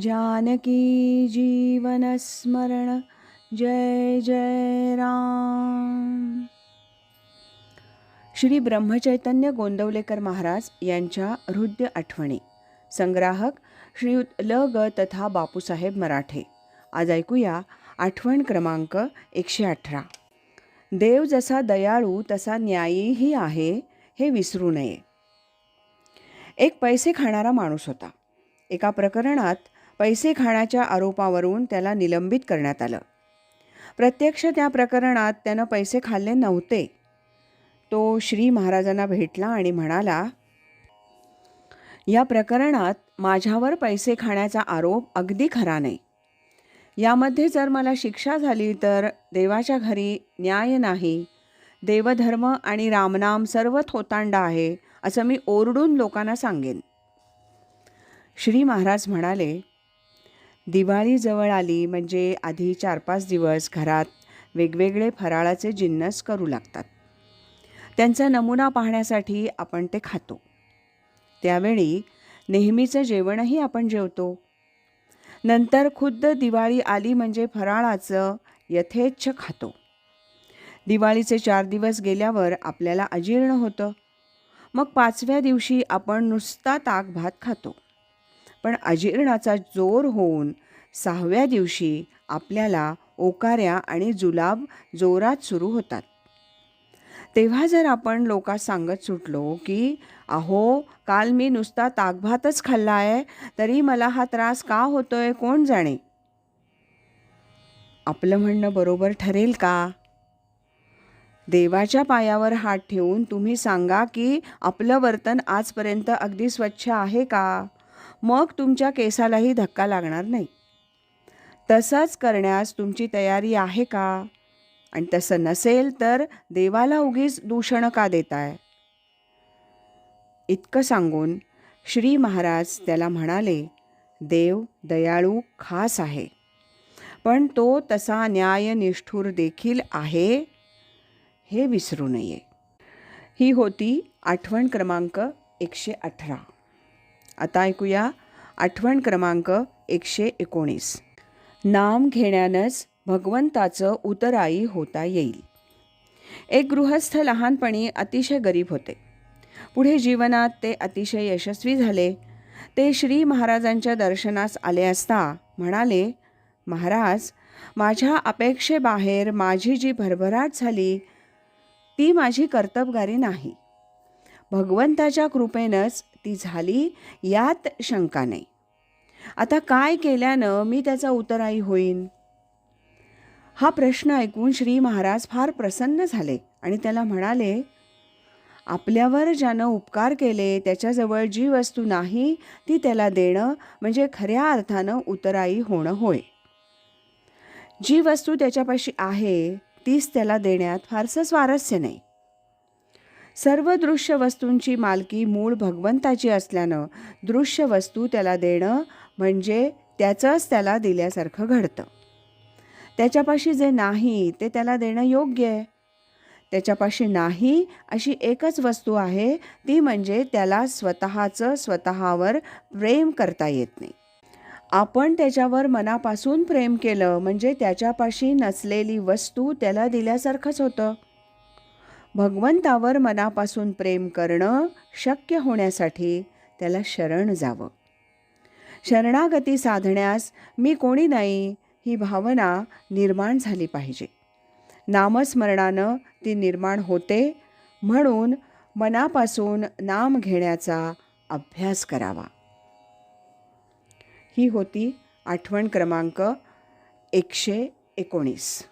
जानकी जीवनस्मरण जय जय राम. श्री ब्रह्मचैतन्य गोंदवलेकर महाराज यांच्या हृदय आठवणी. संग्राहक श्रीयुत ल ग तथा बापूसाहेब मराठे. आज ऐकूया आठवण क्रमांक एकशे अठरा. देव जसा दयाळू तसा न्यायीही आहे हे विसरू नये. एक पैसे खाणारा माणूस होता. एका प्रकरणात पैसे खाण्याच्या आरोपावरून त्याला निलंबित करण्यात आलं. प्रत्यक्ष त्या प्रकरणात त्यानं पैसे खाल्ले नव्हते. तो श्री महाराजांना भेटला आणि म्हणाला या प्रकरणात माझ्यावर पैसे खाण्याचा आरोप अगदी खरा नाही. यामध्ये जर मला शिक्षा झाली तर देवाच्या घरी न्याय नाही. देवधर्म आणि रामनाम सर्व थोतांडा आहे असं मी ओरडून लोकांना सांगेन. श्री महाराज म्हणाले दिवाळी जवळ आली म्हणजे आधी चार पाच दिवस घरात वेगवेगळे फराळाचे जिन्नस करू लागतात. त्यांचा नमुना पाहण्यासाठी आपण ते खातो. त्यावेळी नेहमीचं जेवणही आपण जेवतो. नंतर खुद्द दिवाळी आली म्हणजे फराळाचं यथेच्छ खातो. दिवाळीचे चार दिवस गेल्यावर आपल्याला अजीर्ण होतं. मग पाचव्या दिवशी आपण नुसता ताक भात खातो. पण अजीर्णाचा जोर होऊन सहाव्या दिवशी आपल्याला ओकाऱ्या आणि जुलाब जोरात सुरू होतात. तेव्हा जर आपण लोकात सांगत सुटलो की अहो काल मी नुसता ताकभातच खाल्ला आहे तरी मला हा त्रास का होतोय? कोण जाणे? आपलं म्हणणं बरोबर ठरेल का? देवाच्या पायावर हात ठेवून तुम्ही सांगा की आपलं वर्तन आजपर्यंत अगदी स्वच्छ आहे का? मग तुमच्या केसालाही धक्का लागणार नाही. तसंच करण्यास तुमची तयारी आहे का? आणि तसं नसेल तर देवाला उगीच दूषणं का देताय? इतकं सांगून श्री महाराज त्याला म्हणाले देव दयाळू खास आहे. पण तो तसा न्यायनिष्ठूर देखील आहे? हे विसरू नये. ही होती आठवण क्रमांक एकशे अठरा. आता ऐकूया आठवण क्रमांक एकशे एकोणीस. नाम घेण्यानंच भगवंताचं उतराई होता येईल. एक गृहस्थ लहानपणी अतिशय गरीब होते. पुढे जीवनात ते अतिशय यशस्वी झाले. ते श्री महाराजांच्या दर्शनास आले असता म्हणाले महाराज माझ्या अपेक्षेबाहेर माझी जी भरभराट झाली ती माझी कर्तबगारी नाही. भगवंताच्या कृपेनंच ती झाली यात शंका नाही. आता काय केल्यानं मी त्याचा उतराई होईन? हा प्रश्न ऐकून श्री महाराज फार प्रसन्न झाले आणि त्याला म्हणाले आपल्यावर ज्यानं उपकार केले त्याच्याजवळ जी वस्तू नाही ती त्याला देणं म्हणजे खऱ्या अर्थानं उतराई होणं होय. जी वस्तू त्याच्यापाशी आहे तीच त्याला देण्यात फारसं स्वारस्य नाही. सर्व दृश्य वस्तूंची मालकी मूळ भगवंताची असल्यानं दृश्य वस्तू त्याला देणं म्हणजे त्याचंच त्याला दिल्यासारखं घडतं. त्याच्यापाशी जे नाही ते त्याला देणं योग्य आहे. त्याच्यापाशी नाही अशी एकच वस्तू आहे ती म्हणजे त्याला स्वतःचं स्वतःवर प्रेम करता येत नाही. आपण त्याच्यावर मनापासून प्रेम केलं म्हणजे त्याच्यापाशी नसलेली वस्तू त्याला दिल्यासारखंच होतं. भगवंतावर मनापासून प्रेम करणं शक्य होण्यासाठी त्याला शरण जावं. शरणागती साधण्यास मी कोणी नाही ही भावना निर्माण झाली पाहिजे. नामस्मरणानं ती निर्माण होते म्हणून मनापासून नाम घेण्याचा अभ्यास करावा. ही होती आठवण क्रमांक एकशे एकोणीस.